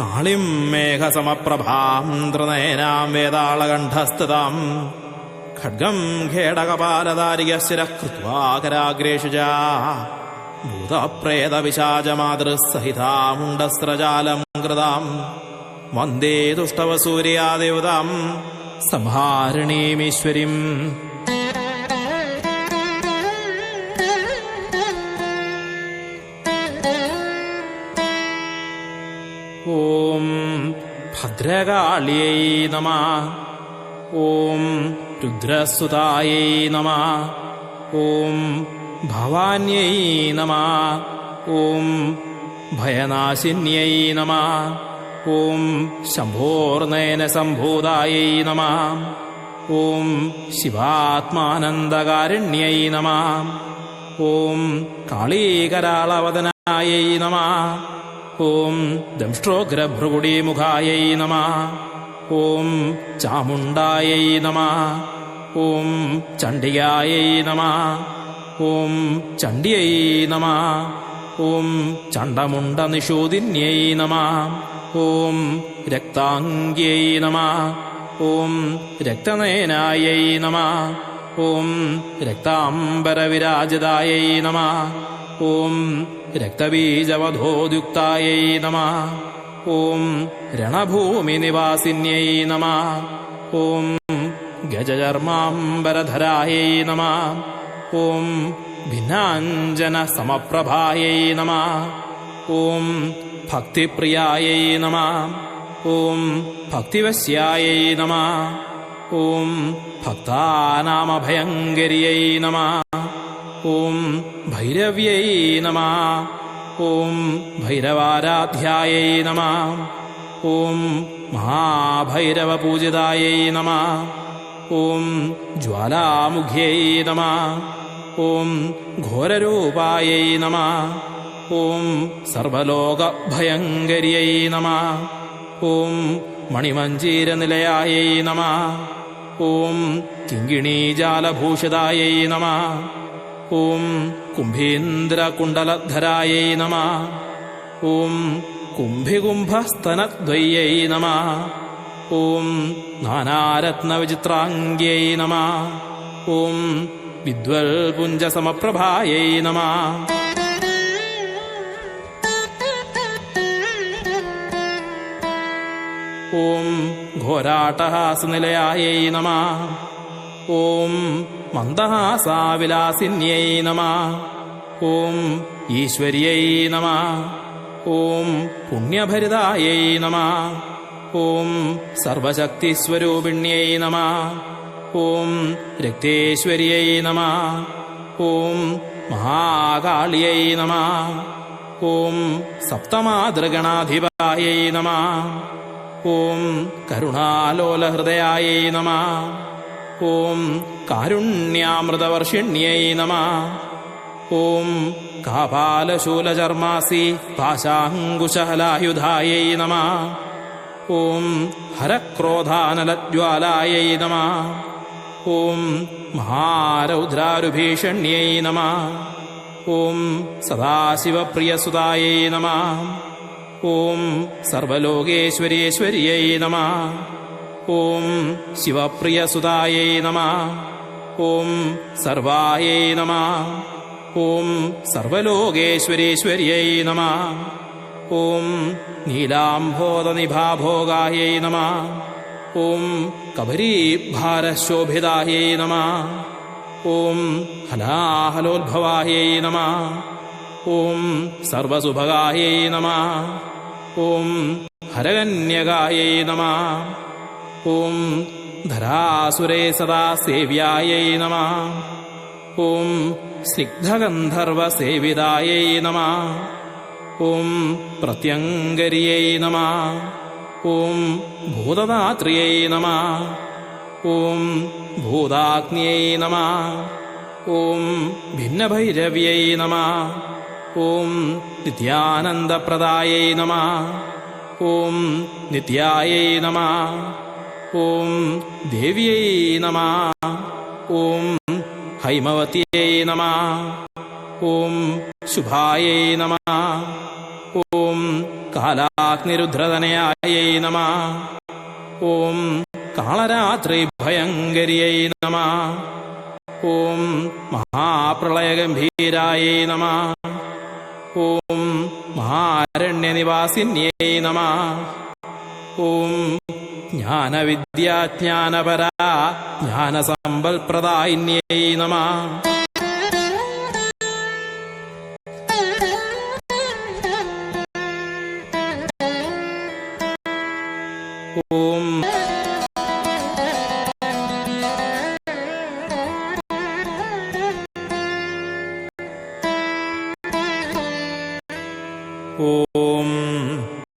ആളിം മേഘസമപ്രഭാം ത്രിനയനാം വേതാളകണ്ഠസ്ഥിതാം ഖഡ്ഗം ഖേടകപാലതാരികശിരഃ കൃത്വാകരാഗ്രേഷു ച ഭൂതപ്രേതവിശാചമാതൃസഹിതാമുണ്ടസ്രജാലം കൃതാം വന്ദേ ദുഷ്ടവസൂര്യാദേവതാം. സംഹാരിണീമീശ്വരീം ഭദ്രകാളിയൈ നമ. ഓം രുദ്രസുതായൈ നമ. ഓം ഭവാന്യൈ നമ. ഓം ഭയനാശിന്യൈ നമ. ഓം ശംഭോർനയന സംഭൂതായൈ നമ. ഓം ശിവാത്മാനന്ദകാരുണ്യൈ നമ. ഓം കാളീകരാളവദനായൈ നമ. ഓം ദംഷ്ട്രോഗ്രഭൃഗുടീമുഖായൈ നമ. ഓം ചാമുണ്ടായൈ നമ. ഓം ചണ്ഡികായൈ നമ. ഓം ചണ്ഡിയൈ നമ. ഓം ചണ്ഡമുണ്ടനിഷൂദിന്യൈ നമ. ഓം രക്താംഗ്യൈ നമ. ഓം രക്തനയനായൈ നമ. ഓം രക്താംബരവിരാജതായൈ നമ. ഓം രക്തബീജവധോദ്യുക്തായൈ നമ. ഓം രണഭൂമിനിവാസിന്യൈ നമ. ഓം ഗജചർമാംബരധരായൈ നമ. ഓം ഭിന്നാഞ്ജനസമപ്രഭായൈ നമ. ഓം ഭക്തിപ്രിയായൈ നമ. ഓം ഭക്തിവശ്യായൈ നമ. ഓം ഭക്താനാമഭയങ്കരിയൈ നമ. ഓം ഭൈരവ്യൈ നമ. ഓം ഭൈരവാരാധ്യായൈ നമ. ഓം മഹാഭൈരവപൂജിതായൈ നമ. ഓം ജ്വാലാമുഖ്യൈ നമ. ഓം ഘോരരൂപായൈ നമ. ഓം സർവലോകഭയങ്കരിയൈ നമ. ഓം മണിമഞ്ജീരനിലയായൈ നമ. ഓം കിങ്കിണീജാലഭൂഷിതായൈ നമ. ഓം കുംഭീന്ദ്രകുണ്ടലധരായ നമ. ഓം കുംഭികുംഭസ്തനദ്വയ്യൈ നമ. ഓം നാനാരത്നവിചിത്രാംഗ്യൈ നമ. ഓം വിദ്വൽപുഞ്ചസമപ്രഭായ നമ. ഘോരാട്ടഹാസനിലയായൈ നമ. ഓം മന്ദഹാസാവിലാസിന്യൈ നമ. ഓം ഈശ്വര്യൈ നമ. ഓം പുണ്യഭരിതായൈ നമ. ഓം സർവശക്തിസ്വരൂപിണ്യൈ നമ. ഓം രക്തേശ്വര്യൈ നമ. ഓം മഹാകാളിയൈ നമ. ഓം സപ്തമാതൃഗണാധിപായൈ നമ. ഓം കരുണാലോലഹൃദയായൈ നമ. ഓം കാരുണ്യാമൃതവർഷിണ്യൈ നമ. ഓം കാപാലശൂലചർമാസി പാശാങ്കുശഹലായുധായൈ നമ. ഓം ഹരക്രോധാനലജ്വാലായൈ നമ. ഓം മഹാരൗദ്രാരുഭീഷണ്യൈ നമ. ഓം സദാശിവപ്രിയസുതായൈ നമ. ഓം സർവലോകേശ്വരീശ്വര്यै नमः ഓം ശിവപ്രിയസുതായൈ നമ. ഓം സർവായേ നമ. ഓം സർവലോകേശ്വരീശ്വര്यै നമ. ഓം നീലാംബോധനിഭാഭോഗായേ നമ. ഓം കബരീഭാരശോഭിതായേ നമ. ഓം ഹലാഹലോദ്ഭവായേ നമ. ഓം സർവസുഭഗായൈ നമ. ഓം ഹരകന്യകായേ നമ. ॐ धरासुरे सदा सेव्यायै नमः। ॐ सिग्धगन्धर्वसेविदायै नमः। ॐ प्रत्यङ्गर्यै नमः। ॐ भूतदात्र्यै नमः। ॐ भूताग्न्यै नमः। ॐ भिन्नभैरव्यै नमः। ॐ नित्यानन्दप्रदायै नमः। ॐ नित्यायै नमः। ഓം ദേവിയൈ നമ. ഓം ഹൈമവത്തിയൈ നമ. ഓം ശുഭായൈ നമ. ഓം കാലാഗ്നിരുദ്രതനയായൈ നമ. ഓം കാളരാത്രി ഭയങ്കരിയൈ നമ. ഓം മഹാപ്രളയഗംഭീരായൈ നമ. ഓം മഹാരണ്യനിവാസിന്യൈ നമ. ഓം ജ്ഞാനവിദ്യാജ്ഞാനപരാ ജ്ഞാനസമ്പൽപ്രദായിന്യേ നമ. ഓം ഓ